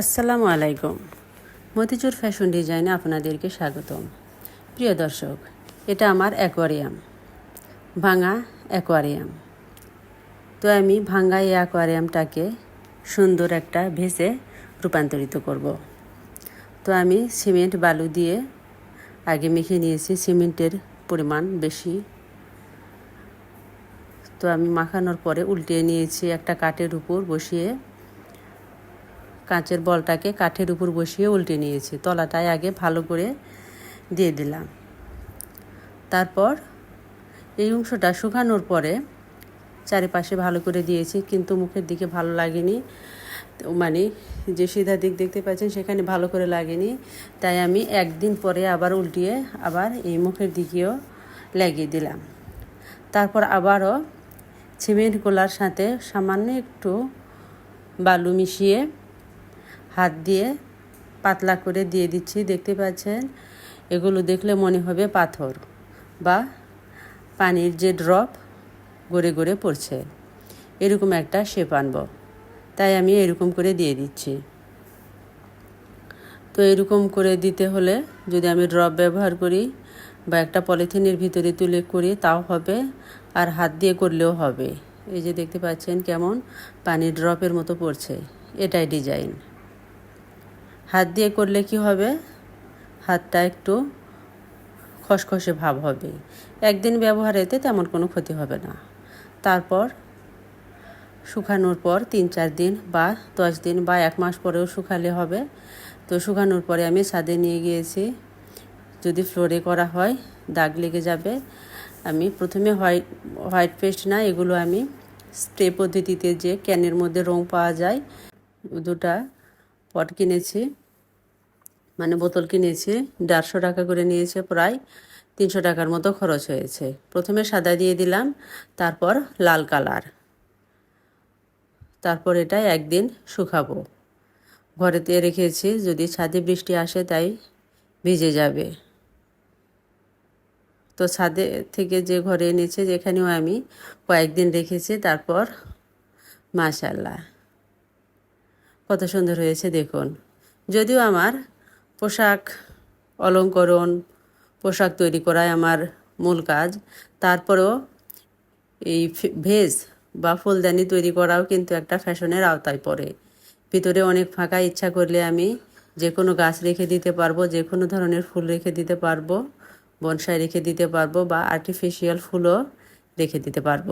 আসসালামু আলাইকুম। মতিচুর ফ্যাশন ডিজাইনে আপনাদেরকে স্বাগতম। প্রিয় দর্শক, এটা আমার অ্যাকোয়ারিয়াম, ভাঙা অ্যাকোয়ারিয়াম। তো আমি ভাঙা এই অ্যাকোয়ারিয়ামটাকে সুন্দর একটা ভেসে রূপান্তরিত করব। তো আমি সিমেন্ট বালু দিয়ে আগে মেখে নিয়েছি, সিমেন্টের পরিমাণ বেশি। তো আমি মাখানোর পরে উল্টিয়ে নিয়েছি একটা কাঠের উপর বসিয়ে কাঁচের বলটাকে কাঠের উপর বসিয়ে উল্টে নিয়েছি। তলাটায় আগে ভালো করে দিয়ে দিলাম। তারপর এই অংশটা শুকানোর পরে চারিপাশে ভালো করে দিয়েছি, কিন্তু মুখের দিকে ভালো লাগেনি। মানে যে সিধা দিক দেখতে পাচ্ছেন, সেখানে ভালো করে লাগেনি। তাই আমি একদিন পরে আবার উল্টিয়ে আবার এই মুখের দিকেও লাগিয়ে দিলাম। তারপর আবারও সিমেন্ট গোলার সাথে সামান্য একটু বালু মিশিয়ে হাত দিয়ে পাতলা করে দিয়ে দিচ্ছি, দেখতে পাচ্ছেন? এগুলো দেখলে মনে হবে পাথর বা পানির যে ড্রপ গড়ে গড়ে পড়ছে। এরকম একটা শেপ আনব। তাই আমি এরকম করে দিয়ে দিচ্ছি। তো এরকম করে দিতে হলে যদি আমি ড্রপ ব্যবহার করি বা একটা পলিথিনের ভিতরে তুলে করি, তাও হবে আর হাত দিয়ে করলেও হবে। এই যে দেখতে পাচ্ছেন কেমন? পানির ড্রপের মতো পড়ছে। এটাই ডিজাইন। হাত দিয়ে করলে কি হবে? হাতটা একটু খসখসে ভাব হবে। একদিন ব্যবহারেতে তেমন কোনো ক্ষতি হবে না। তারপর শুকানোর পর তিন চার দিন বা দশ দিন বা এক মাস পরেও শুকালে হবে। তো শুকানোর পরে আমি ছাদে নিয়ে গিয়েছি। যদি ফ্লোরে করা হয়, দাগ লেগে যাবে। আমি প্রথমে হোয়াইট হোয়াইট পেস্ট না, এগুলো আমি স্প্রে পদ্ধতিতে যে ক্যানের মধ্যে রং পাওয়া যায়, দুটা পট কিনেছি। মানে বোতল কিনেছি, দেড়শো টাকা করে নিয়েছে, প্রায় তিনশো টাকার মতো খরচ হয়েছে। প্রথমে সাদা দিয়ে দিলাম, তারপর লাল কালার। তারপর এটা একদিন শুকাবো। ঘরেতে রেখেছি, যদি ছাদে বৃষ্টি আসে তাই ভিজে যাবে। তো ছাদে থেকে যে ঘরে এনেছে, যেখানেও আমি কয়েকদিন রেখেছি, তারপর মাশাল্লাহ কত সুন্দর হয়েছে দেখুন। যদিও আমার পোশাক অলঙ্করণ, পোশাক তৈরি করাই আমার মূল কাজ। তারপরেও এই ভেজ বা ফুলদানি তৈরি করাও কিন্তু একটা ফ্যাশনের আওতায় পড়ে। ভিতরে অনেক ফাঁকা ইচ্ছা করলে আমি যে কোনো গাছ রেখে দিতে পারব যে কোনো ধরনের ফুল রেখে দিতে পারব, বনসাই রেখে দিতে পারব বা আর্টিফিশিয়াল ফুলও রেখে দিতে পারব।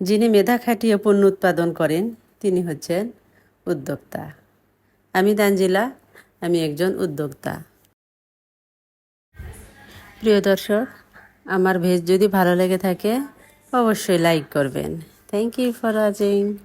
যিনি মেধা খাটিয়ে পণ্য উৎপাদন করেন, তিনি হচ্ছেন উদ্যোক্তা। আমি দাঞ্জিলা আমি একজন উদ্যোক্তা। প্রিয় দর্শক, আমার ভেজ যদি ভালো লেগে থাকে, অবশ্যই লাইক করবেন। Thank you for watching